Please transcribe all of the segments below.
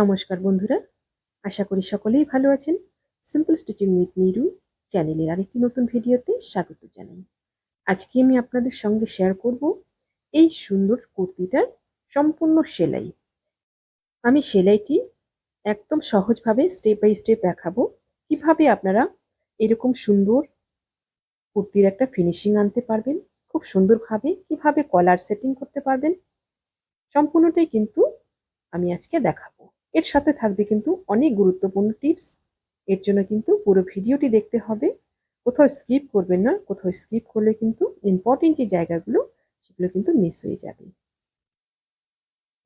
নমস্কার বন্ধুরা, আশা করি সকলেই ভালো আছেন। সিম্পল স্টিচিং উইথ নিরু চ্যানেলের আরেকটি নতুন ভিডিওতে স্বাগত জানাই। আজকে আমি আপনাদের সঙ্গে শেয়ার করব এই সুন্দর কুর্তিটার সম্পূর্ণ সেলাই। আমি সেলাইটি একদম সহজভাবে স্টেপ বাই স্টেপ দেখাবো। কীভাবে আপনারা এরকম সুন্দর কুর্তির একটা ফিনিশিং আনতে পারবেন, খুব সুন্দরভাবে কীভাবে কলার সেটিং করতে পারবেন, সম্পূর্ণটাই কিন্তু আমি আজকে দেখাবো। এর সাথে থাকবে কিন্তু অনেক গুরুত্বপূর্ণ টিপস। এর জন্য কিন্তু পুরো ভিডিওটি দেখতে হবে। কোথাও স্কিপ করবেন না, কোথাও স্কিপ করলে কিন্তু ইম্পর্টেন্ট যে জায়গাগুলো, সেগুলো কিন্তু মিস হয়ে যাবে।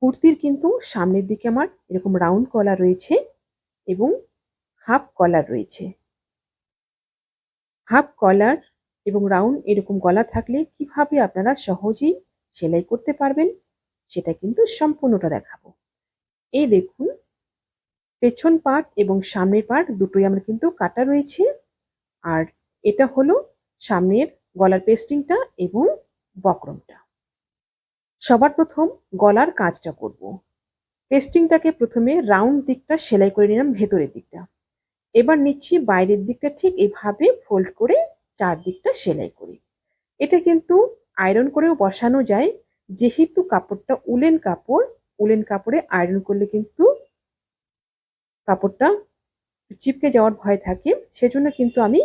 কুর্তির কিন্তু সামনের দিকে আমার এরকম রাউন্ড কলার রয়েছে এবং হাফ কলার রয়েছে। হাফ কলার এবং রাউন্ড এরকম গলা থাকলে কীভাবে আপনারা সহজেই সেলাই করতে পারবেন, সেটা কিন্তু সম্পূর্ণটা দেখাবো। এই দেখুন, পেছন পার্ট এবং সামনের পার্ট দুটোই আমার কিন্তু কাটা রয়েছে। আর এটা হলো সামনের গলার পেস্টিংটা এবং বক্রমটা। সবার প্রথম গলার কাজটা করব। পেস্টিংটাকে প্রথমে রাউন্ড দিকটা সেলাই করে নিলাম ভেতরের দিকটা। এবার নিচ্ছি বাইরের দিকটা ঠিক এভাবে ফোল্ড করে চারদিকটা সেলাই করি। এটা কিন্তু আয়রন করেও বসানো যায়, যেহেতু কাপড়টা উলেন কাপড় উলেন কাপড়ে আয়রন করলে কিন্তু কাপড়টা চিপকে যাওয়ার ভয় থাকে। সেজন্য কিন্তু আমি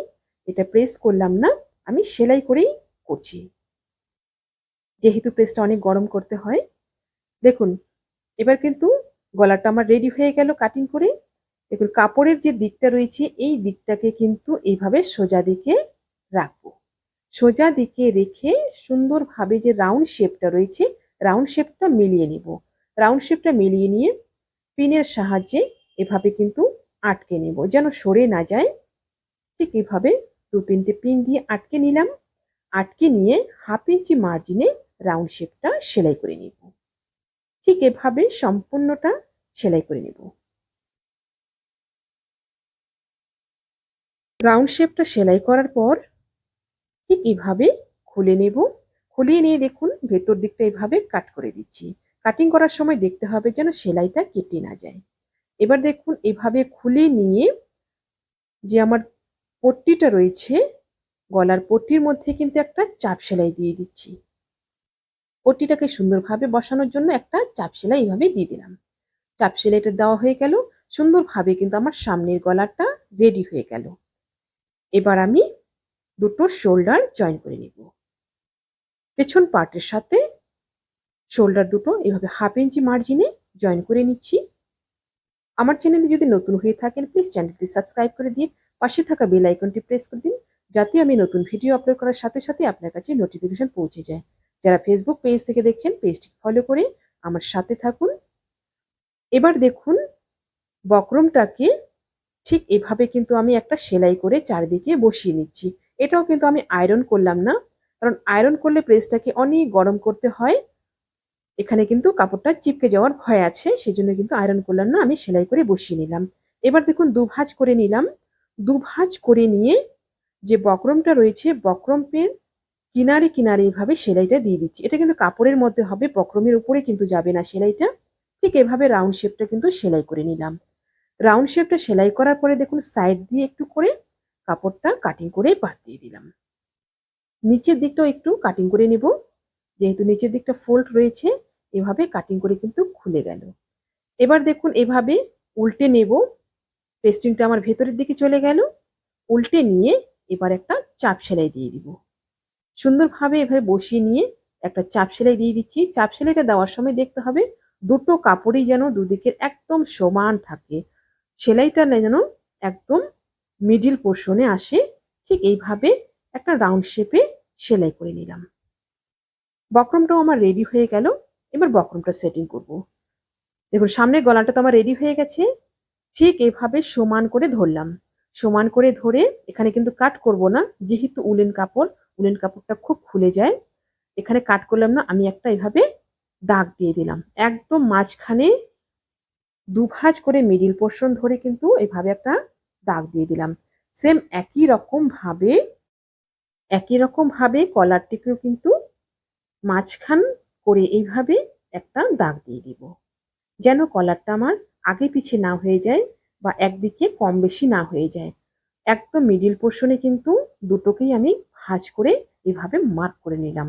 এটা প্রেস করলাম না। আমি সেলাই করেই করছি। যেহেতু প্রেসটা অনেক গরম করতে হয়। দেখুন, এবার কিন্তু গলাটা আমার রেডি হয়ে গেল কাটিং করে। দেখুন, কাপড়ের যে দিকটা রয়েছে, এই দিকটাকে কিন্তু এইভাবে সোজা দিকে রাখব। সোজা দিকে রেখে সুন্দরভাবে যে রাউন্ড শেপটা রয়েছে রাউন্ড শেপটা মিলিয়ে নিব। রাউন্ড শেপটা মিলিয়ে নিয়ে পিনের সাহায্যে এভাবে কিন্তু আটকে নেব। যেন সরে না যায়, ঠিক এভাবে দু তিনটে পিন দিয়ে আটকে নিলাম। আটকে নিয়ে হাফ ইঞ্চি মার্জিনে রাউন্ড শেপটা সেলাই করে নিব। ঠিক এভাবে সম্পূর্ণটা সেলাই করে নেব। রাউন্ড শেপটা সেলাই করার পর ঠিক এভাবে খুলে নেব। খুলিয়ে নিয়ে দেখুন, ভেতর দিকটা এভাবে কাট করে দিচ্ছি। কাটিং করার সময় দেখতে হবে যেন সেলাইটা কেটে না যায়। এবার দেখুন, এভাবে খুলে নিয়ে যে আমার পট্টিটা রয়েছে, গলার পট্টির মধ্যে কিন্তু একটা চাপ সেলাই দিয়ে দিচ্ছি। পট্টিটাকে সুন্দরভাবে বসানোর জন্য একটা চাপ সেলাই এইভাবে দিয়ে দিলাম। চাপ সেলাইটা দেওয়া হয়ে গেল, সুন্দরভাবে কিন্তু আমার সামনের গলাটা রেডি হয়ে গেল। এবার আমি দুটো শোল্ডার জয়েন করে নেব। পেছন পার্টের সাথে শোল্ডার দুটো, এভাবে হাফ ইঞ্চি মার্জিনে জয়েন করে নিচ্ছি। আমার চ্যানেলে যদি নতুন হয়ে থাকেন প্লিজ চ্যানেলটি সাবস্ক্রাইব করে দিয়ে পাশে থাকা বেল আইকনটি প্রেস করে দিন, যাতে আমি নতুন ভিডিও আপলোড করার সাথে সাথে আপনার কাছে নোটিফিকেশন পৌঁছে যায়। যারা ফেসবুক পেজ থেকে দেখছেন পেজটি ফলো করে আমার সাথে থাকুন। এবার দেখুন, বক্রমটাকে ঠিক এভাবে কিন্তু আমি একটা সেলাই করে চারিদিকে বসিয়ে নিচ্ছি। এটাও কিন্তু আমি আয়রন করলাম না, কারণ আয়রন করলে প্রেসটাকে অনেক গরম করতে হয়। এখানে কিন্তু কাপড়টা চিপকে যাওয়ার ভয় আছে, সেজন্য কিন্তু আয়রন করলাম না আমি সেলাই করে বসিয়ে নিলাম। এবার দেখুন দু ভাঁজ করে নিলাম। দু ভাঁজ করে নিয়ে যে বক্রমটা রয়েছে, বক্রম পেন কিনারে কিনারে এভাবে সেলাইটা দিয়ে দিচ্ছি। এটা কিন্তু কাপড়ের মধ্যে হবে, বক্রমের উপরে কিন্তু যাবে না সেলাইটা। ঠিক এভাবে রাউন্ড শেপটা কিন্তু সেলাই করে নিলাম। রাউন্ড শেপটা সেলাই করার পরে দেখুন সাইড দিয়ে একটু করে কাপড়টা কাটিং করে বাদ দিয়ে দিলাম। নিচের দিকটাও একটু কাটিং করে নেব। যেহেতু নিচের দিকটা ফোল্ড রয়েছে এভাবে কাটিং করে কিন্তু খুলে গেল। এবার দেখুন এভাবে উল্টে নেব। পেস্টিংটা আমার ভেতরের দিকে চলে গেল। উল্টে নিয়ে এবার একটা চাপ সেলাই দিয়ে দিব। সুন্দরভাবে এভাবে বসিয়ে নিয়ে একটা চাপ সেলাই দিয়ে দিচ্ছি। চাপ সেলাইটা দেওয়ার সময় দেখতে হবে দুটো কাপড়ই যেন দুদিকের একদম সমান থাকে। সেলাইটা যেন একদম মিডিল পোর্শনে আসে। ঠিক এইভাবে একটা রাউন্ড শেপে সেলাই করে নিলাম। বক্রমটাও আমার রেডি হয়ে গেল। এবার বক্রমটা সেটিং করব। দেখুন, সামনের গলাটা তো আমার রেডি হয়ে গেছে। ঠিক এভাবে সমান করে ধরলাম। সমান করে ধরে এখানে কিন্তু কাট করব না, যেহেতু উলেন কাপড়, উলেন কাপড়টা খুব খুলে যায়। এখানে কাট করলাম না, আমি একটা এভাবে দাগ দিয়ে দিলাম। একদম মাঝখানে দুভাজ করে মিডিল পোর্শন ধরে কিন্তু এভাবে একটা দাগ দিয়ে দিলাম। সেম একই রকম ভাবে, একই রকম ভাবে কলারটিকেও কিন্তু মাঝখান করে এইভাবে একটা দাগ দিয়ে দিব। যেন কলারটা আমার আগে পিছে না হয়ে যায় বা একদিকে কম বেশি না হয়ে যায়। একদম মিডিল পোর্শনে কিন্তু দুটোকেই আমি ভাঁজ করে এভাবে মার্ক করে নিলাম।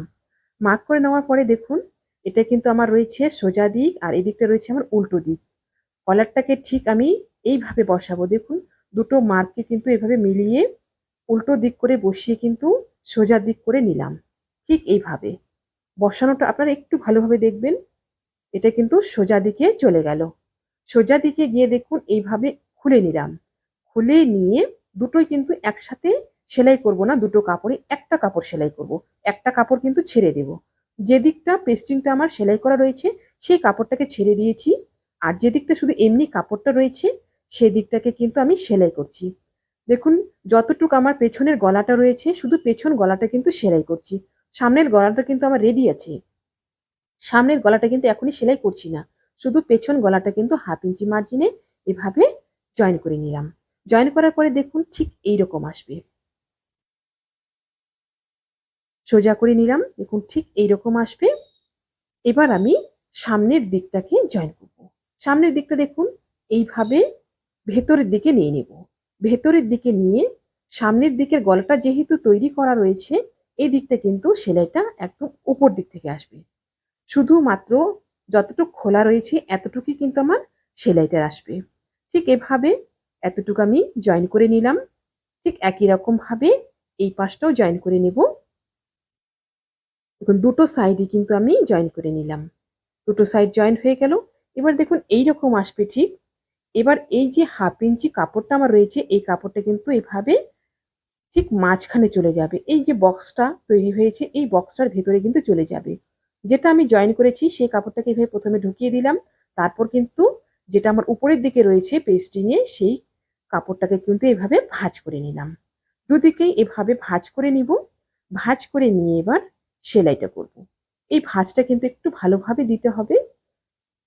মার্ক করে নেওয়ার পরে দেখুন, এটা কিন্তু আমার রয়েছে সোজা দিক আর এদিকটা রয়েছে আমার উল্টো দিক। কলারটাকে ঠিক আমি এইভাবে বসাবো। দেখুন, দুটো মার্ককে কিন্তু এভাবে মিলিয়ে উল্টো দিক করে বসিয়ে কিন্তু সোজা দিক করে নিলাম। ঠিক এইভাবে। বসানোটা আপনারা একটু ভালোভাবে দেখবেন। এটা কিন্তু সোজা দিকে চলে গেল। সোজা দিকে গিয়ে দেখুন, এইভাবে খুলে নিলাম। খুলে নিয়ে দুটোই কিন্তু একসাথে সেলাই করব না, দুটো কাপড়ে একটা কাপড় সেলাই করব। একটা কাপড় কিন্তু ছেড়ে দেব। যে দিকটা পেস্টিংটা আমার সেলাই করা রয়েছে, সেই কাপড়টাকে ছেড়ে দিয়েছি। আর যে দিকটা শুধু এমনি কাপড়টা রয়েছে, সেই দিকটাকে কিন্তু আমি সেলাই করছি। দেখুন, যতটুকু আমার পেছনের গলাটা রয়েছে, শুধু পেছন গলাটা কিন্তু সেলাই করছি। সামনের গলাটা কিন্তু আমার রেডি আছে। সামনের গলাটা কিন্তু এখনই সেলাই করছি না। শুধু পেছন গলাটা কিন্তু হাফ ইঞ্চি মার্জিনে এভাবে জয়েন করে নিলাম। জয়েন করার পরে দেখুন ঠিক এই রকম আসবে। সোজা করে নিলাম, দেখুন ঠিক এই রকম আসবে। এবার আমি সামনের দিকটাকে জয়েন করব। সামনের দিকটা দেখুন, এইভাবে ভেতরের দিকে নিয়ে নেব। ভেতরের দিকে নিয়ে সামনের দিকের গলাটা যেহেতু তৈরি করা রয়েছে এই দিকটা কিন্তু সেলাইটা একদম উপর দিক থেকে আসবে। শুধুমাত্র যতটুকু খোলা রয়েছে এতটুকুই কিন্তু আমার সেলাইটার আসবে। ঠিক এভাবে এতটুকু আমি জয়েন করে নিলাম। ঠিক একই রকম ভাবে এই পাশটাও জয়েন করে নেব। দেখুন, দুটো সাইডই কিন্তু আমি জয়েন করে নিলাম। দুটো সাইড জয়েন হয়ে গেল। এবার দেখুন এই রকম আসবে ঠিক। এবার এই যে হাফ ইঞ্চি কাপড়টা আমার রয়েছে, এই কাপড়টা কিন্তু এভাবে ঠিক মাঝখানে চলে যাবে। এই যে বক্সটা তৈরি হয়েছে, এই বক্সটার ভেতরে কিন্তু চলে যাবে। যেটা আমি জয়েন করেছি, সেই কাপড়টাকে এভাবে প্রথমে ঢুকিয়ে দিলাম। তারপর কিন্তু যেটা আমার উপরের দিকে রয়েছে পেস্টিংয়ে সেই কাপড়টাকে কিন্তু এভাবে ভাঁজ করে নিলাম। দুদিকেই এভাবে ভাঁজ করে নিব। ভাঁজ করে নিয়ে এবার সেলাইটা করব। এই ভাঁজটা কিন্তু একটু ভালোভাবে দিতে হবে।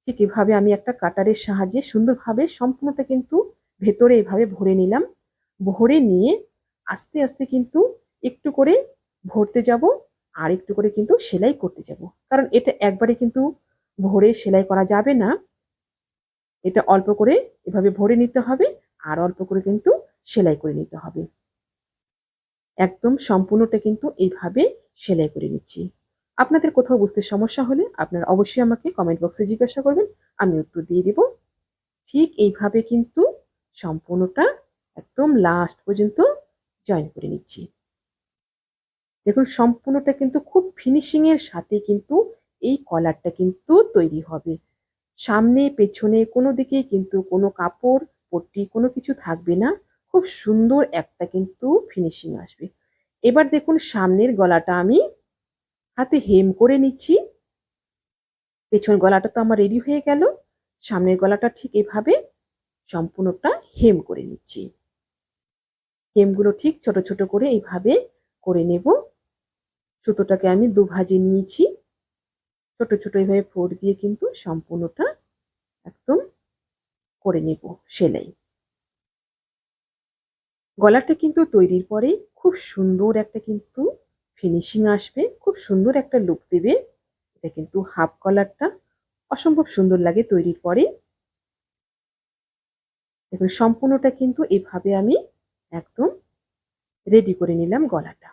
ঠিক এভাবে আমি একটা কাটারের সাহায্যে সুন্দরভাবে সম্পূর্ণটা কিন্তু ভেতরে এভাবে ভরে নিলাম। ভরে নিয়ে আস্তে আস্তে কিন্তু একটু করে ভরতে যাব আর একটু করে কিন্তু সেলাই করতে যাব। কারণ এটা একবারে কিন্তু ভরে সেলাই করা যাবে না। এটা অল্প করে এভাবে ভরে নিতে হবে আর অল্প করে কিন্তু সেলাই করে নিতে হবে। একদম সম্পূর্ণটা কিন্তু এইভাবে সেলাই করে নিচ্ছি। আপনাদের কোথাও বুঝতে সমস্যা হলে আপনারা অবশ্যই আমাকে কমেন্ট বক্সে জিজ্ঞাসা করবেন, আমি উত্তর দিয়ে দিব। ঠিক এইভাবে কিন্তু সম্পূর্ণটা একদম লাস্ট পর্যন্ত জয়েন করে নিচ্ছি। দেখুন, সম্পূর্ণটা কিন্তু খুব ফিনিশিং এর সাথে কিন্তু এই কলারটা কিন্তু তৈরি হবে। সামনে, পেছনে কোনো দিকেই কিন্তু কোনো কাপড়, পট্টি কোনো কিছু থাকবে না। খুব সুন্দর একটা কিন্তু ফিনিশিং আসবে। এবার দেখুন, সামনের গলাটা আমি হাতে হেম করে নিচ্ছি। পেছন গলাটা তো আমার রেডি হয়ে গেল। সামনের গলাটা ঠিক এভাবে সম্পূর্ণটা হেম করে নিচ্ছি। হেমগুলো ঠিক ছোট ছোট করে এইভাবে করে নেব। সুতোটাকে আমি দুভাজে নিয়েছি। ছোট ছোট এইভাবে ফোর দিয়ে কিন্তু সম্পূর্ণটা একদম করে নেব সেলাই। গলাটা কিন্তু তৈরির পরে খুব সুন্দর একটা কিন্তু ফিনিশিং আসবে, খুব সুন্দর একটা লুক দেবে। এটা কিন্তু হাফ কলারটা অসম্ভব সুন্দর লাগে তৈরির পরে। দেখুন, সম্পূর্ণটা কিন্তু এভাবে আমি একদম রেডি করে নিলাম গলাটা।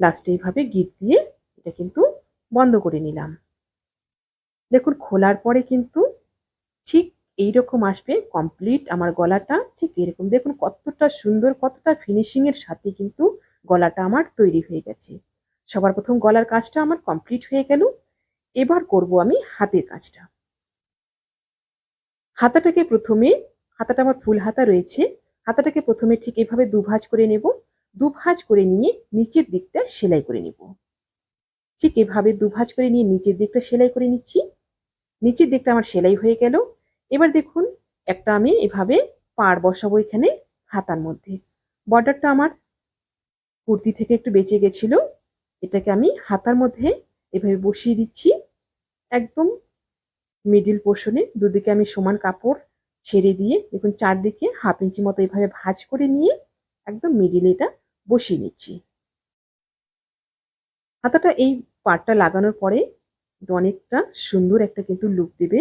লাস্টে এইভাবে গিট দিয়ে এটা কিন্তু বন্ধ করে নিলাম। দেখুন, খোলার পরে কিন্তু ঠিক এইরকম আসবে কমপ্লিট আমার গলাটা ঠিক এরকম। দেখুন, কতটা সুন্দর, কতটা ফিনিশিং এর সাথে কিন্তু গলাটা আমার তৈরি হয়ে গেছে। সবার প্রথম গলার কাজটা আমার কমপ্লিট হয়ে গেল। এবার করব আমি হাতের কাজটা। হাতাটাকে প্রথমে হাতাটা আমার ফুল হাতা রয়েছে। হাতাটাকে প্রথমে ঠিক এভাবে দুভাজ করে নেব। দুভাজ করে নিয়ে নিচের দিকটা সেলাই করে নেব। ঠিক এভাবে দুভাজ করে নিয়ে নিচের দিকটা সেলাই করে নিচ্ছি। নিচের দিকটা আমার সেলাই হয়ে গেল। এবার দেখুন, একটা আমি এভাবে পাড় বসাবো এখানে হাতার মধ্যে। বর্ডারটা আমার কুর্তি থেকে একটু বেঁচে গেছিল। এটাকে আমি হাতার মধ্যে এভাবে বসিয়ে দিচ্ছি। একদম মিডিল পোর্শনে। দুদিকে আমি সমান কাপড় ছেড়ে দিয়ে দেখুন চারদিকে হাফ ইঞ্চি মতো এভাবে ভাঁজ করে নিয়ে একদম মিডিলে এটা বসিয়ে নিচ্ছি। হাতাটা এই পাটটা লাগানোর পরে অনেকটা সুন্দর একটা কিন্তু লুক দেবে।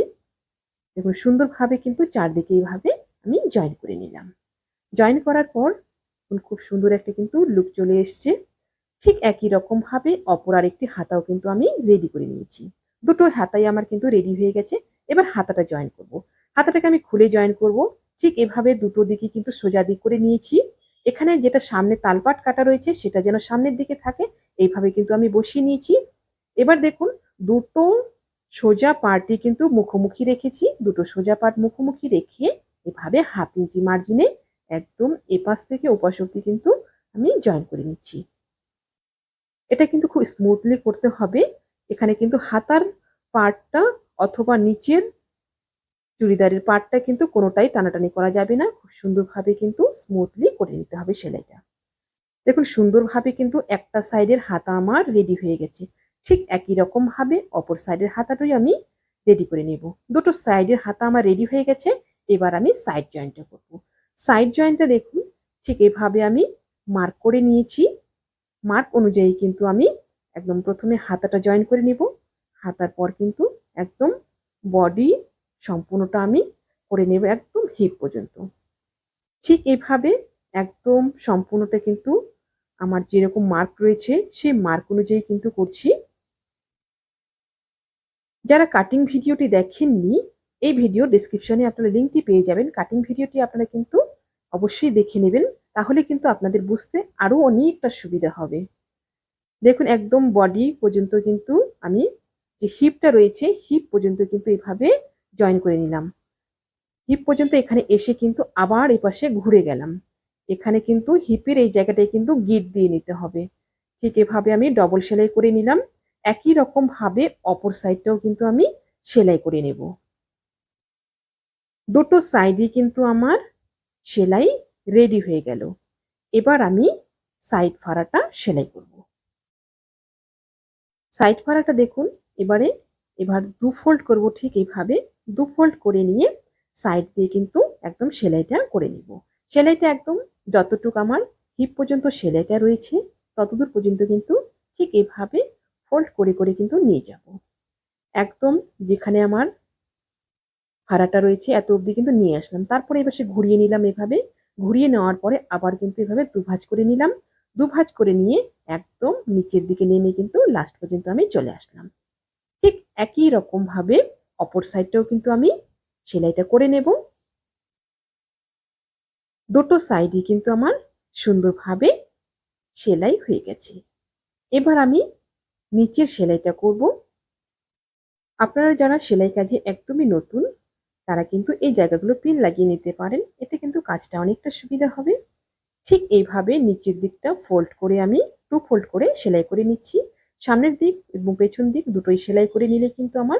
দেখুন সুন্দরভাবে কিন্তু চারদিকে এইভাবে আমি জয়েন করে নিলাম। জয়েন করার পর খুব সুন্দর একটা কিন্তু লুক চলে এসছে। ঠিক একই রকম ভাবে অপর আরেকটি হাতাও কিন্তু আমি রেডি করে নিয়েছি। দুটো হাতাই আমার কিন্তু রেডি হয়ে গেছে। এবার হাতাটা জয়েন করব। হাতাটাকে আমি খুলে জয়েন করব। ঠিক এভাবে দুটো দিকে কিন্তু সোজা দিক করে নিয়েছি। এখানে যেটা সামনে তালপাট কাটা রয়েছে, সেটা যেন সামনের দিকে থাকে, এইভাবে কিন্তু আমি বসিয়ে নিয়েছি। এবার দেখুন, দুটো সোজা পার্টই কিন্তু মুখোমুখি রেখেছি। দুটো সোজা পার্ট মুখোমুখি রেখে এভাবে হাফ ইঞ্চি মার্জিনে একদম এপাশ থেকে ওপাশ অব্দি কিন্তু আমি জয়েন করে নিচ্ছি। এটা কিন্তু খুব স্মুথলি করতে হবে। এখানে কিন্তু হাতার পার্টটা অথবা নিচের চুড়িদারের পার্টটা কিন্তু কোনোটাই টানাটানি করা যাবে না। খুব সুন্দরভাবে কিন্তু স্মুথলি করে নিতে হবে সেলাইটা। দেখুন, সুন্দরভাবে কিন্তু একটা সাইডের হাতা আমার রেডি হয়ে গেছে। ঠিক একই রকম ভাবে অপর সাইডের হাতাটাই আমি রেডি করে নেব। দুটো সাইডের হাতা আমার রেডি হয়ে গেছে। এবার আমি সাইড জয়েন্টটা করব। সাইড জয়েন্টটা দেখুন, ঠিক এভাবে আমি মার্ক করে নিয়েছি। মার্ক অনুযায়ী কিন্তু আমি একদম প্রথমে হাতাটা জয়েন করে নিব। হাতার পর কিন্তু একদম বডি সম্পূর্ণটা আমি করে নেব একদম হিপ পর্যন্ত। ঠিক এভাবে একদম সম্পূর্ণটা কিন্তু আমার যেরকম মার্ক রয়েছে, সেই মার্ক অনুযায়ী কিন্তু করছি। যারা কাটিং ভিডিওটি দেখেননি, এই ভিডিও ডিসক্রিপশনে আপনারা লিঙ্কটি পেয়ে যাবেন। কাটিং ভিডিওটি আপনারা কিন্তু অবশ্যই দেখে নেবেন, তাহলে কিন্তু আপনাদের বুঝতে আরও অনেকটা সুবিধা হবে। দেখুন, একদম বডি পর্যন্ত কিন্তু আমি যে হিপটা রয়েছে হিপ পর্যন্ত কিন্তু এভাবে জয়েন করে নিলাম। হিপ পর্যন্ত এখানে এসে কিন্তু আবার এপাশে ঘুরে গেলাম। এখানে কিন্তু হিপের এই জায়গাটায় কিন্তু গিট দিয়ে নিতে হবে। ঠিক এভাবে আমি ডবল সেলাই করে নিলাম। একই রকম ভাবে অপর সাইডটাও কিন্তু আমি সেলাই করে নেব। দুটো সাইডই কিন্তু আমার সেলাই রেডি হয়ে গেল। এবার আমি সাইড ফাড়াটা সেলাই করব। সাইড ফাড়াটা দেখুন, এবারে এবার দু ফোল্ড করব ঠিক এইভাবে দু ফোল্ড করে নিয়ে সাইড দিয়ে কিন্তু একদম সেলাইটা করে নিব। সেলাইটা একদম যতটুকু আমার হিপ পর্যন্ত সেলাইটা রয়েছে, ততদূর পর্যন্ত কিন্তু ঠিক এভাবে ফোল্ড করে করে কিন্তু নিয়ে যাব। একদম যেখানে আমার ভাড়াটা রয়েছে, এত অবধি কিন্তু নিয়ে আসলাম। তারপরে এবার সে ঘুরিয়ে নিলাম এভাবে। ঘুরিয়ে নেওয়ার পরে আবার কিন্তু এভাবে দুভাজ করে নিলাম। দুভাজ করে নিয়ে একদম নিচের দিকে নেমে কিন্তু লাস্ট পর্যন্ত আমি চলে আসলাম। ঠিক একই রকম ভাবে অপর সাইডটাও কিন্তু আমি সেলাইটা করে নেব। দুটো সাইডই কিন্তু আমার সুন্দরভাবে সেলাই হয়ে গেছে। এবার আমি নিচের সেলাইটা করব। আপনারা যারা সেলাই কাজে একদমই নতুন, তারা কিন্তু এই জায়গাগুলো পিন লাগিয়ে নিতে পারেন। এতে কিন্তু কাজটা অনেকটা সুবিধা হবে। ঠিক এইভাবে নিচের দিকটা ফোল্ড করে আমি টু ফোল্ড করে সেলাই করে নিচ্ছি। সামনের দিক এবং পেছন দিক দুটোই সেলাই করে নিলে কিন্তু আমার